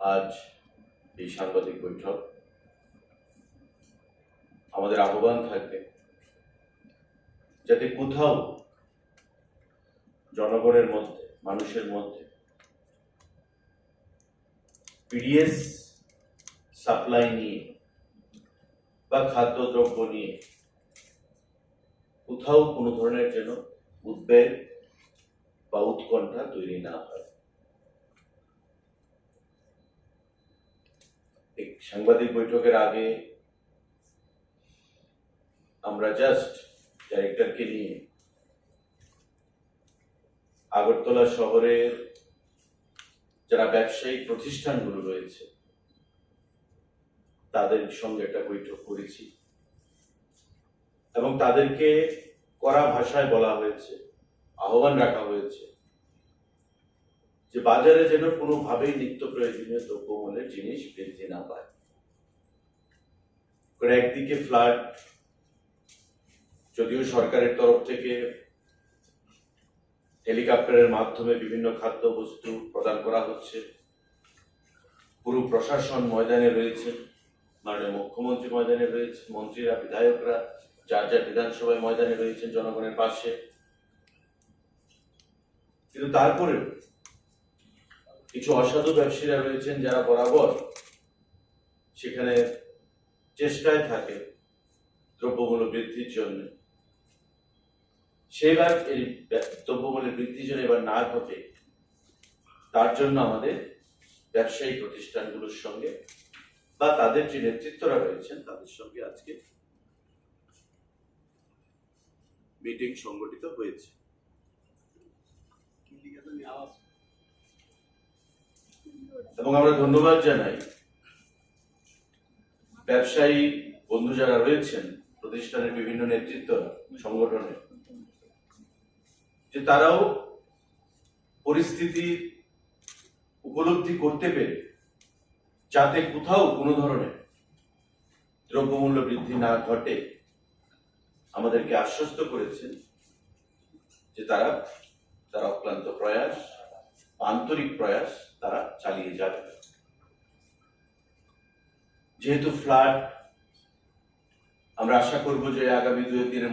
আজ এই সাংবাদিক বৈঠক। আমাদের আহ্বান থাকবে যাতে কোথাও জনগণের মধ্যে, মানুষের মধ্যে পিডিএস সাপ্লাই নিয়ে বা খাদ্যদ্রব্য নিয়ে কোথাও কোনো ধরনের যেন উদ্বেগ বা উৎকণ্ঠা তৈরি না হয়। এই সাংবাদিক বৈঠকের আগে আমরা জাস্ট ডাইরেক্টরকে নিয়ে আগরতলা শহরের যারা ব্যবসায়িক প্রতিষ্ঠানগুলো রয়েছে, তাদের সঙ্গে একটা বৈঠক করেছি। এবং তাদেরকে কড়া ভাষায় বলা হয়েছে, আহ্বান রাখা হয়েছে। যে বাজারে যেন কোনোভাবেই নিত্য প্রয়োজনীয় দ্রব্যমূল্যের জিনিস বৃদ্ধি না পায়। কারণ একদিকে ফ্লাড যদিও সরকারের তরফ থেকে হেলিকপ্টারের মাধ্যমে বিভিন্ন খাদ্যবস্তু প্রদান করা হচ্ছে। পুরো প্রশাসন ময়দানে রয়েছে, মাননীয় মুখ্যমন্ত্রী ময়দানে রয়েছে, মন্ত্রীরা, বিধায়করা, যার যার বিধানসভায় ময়দানে রয়েছেন জনগণের পাশে। কিন্তু তারপরেও কিছু অসাধু ব্যবসায়ীরা রয়েছেন যারা বরাবর সেখানে চেষ্টায় থাকে দ্রব্যমূল্য বৃদ্ধির জন্য। সেবার এই ব্য- দ্রব্যমূল্যের বৃদ্ধির জন্য এবার না ঘটে, তার জন্য আমাদের ব্যবসায়ী প্রতিষ্ঠানগুলোর সঙ্গে বা তাদের যে নেতৃত্বরা রয়েছেন, তাদের সঙ্গে আজকে মিটিং সংগঠিত হয়েছে। এবং আমরা ধন্যবাদ জানাই ব্যবসায়ী বন্ধু যারা রয়েছেন, প্রতিষ্ঠানের বিভিন্ন নেতৃত্ব সংগঠনে, যে তারাও পরিস্থিতি উপলব্ধি করতে পেরে যাতে কোথাও কোনো ধরনের দ্রব্যমূল্য বৃদ্ধি না ঘটে, আমাদেরকে আশ্বস্ত করেছেন যে তারা তারা অক্লান্ত প্রয়াস আন্তরিক প্রয়াস তারা চালিয়ে যাবে। যেহেতু ফ্লাড আমরা আশা করব যে আগামী দুই দিনের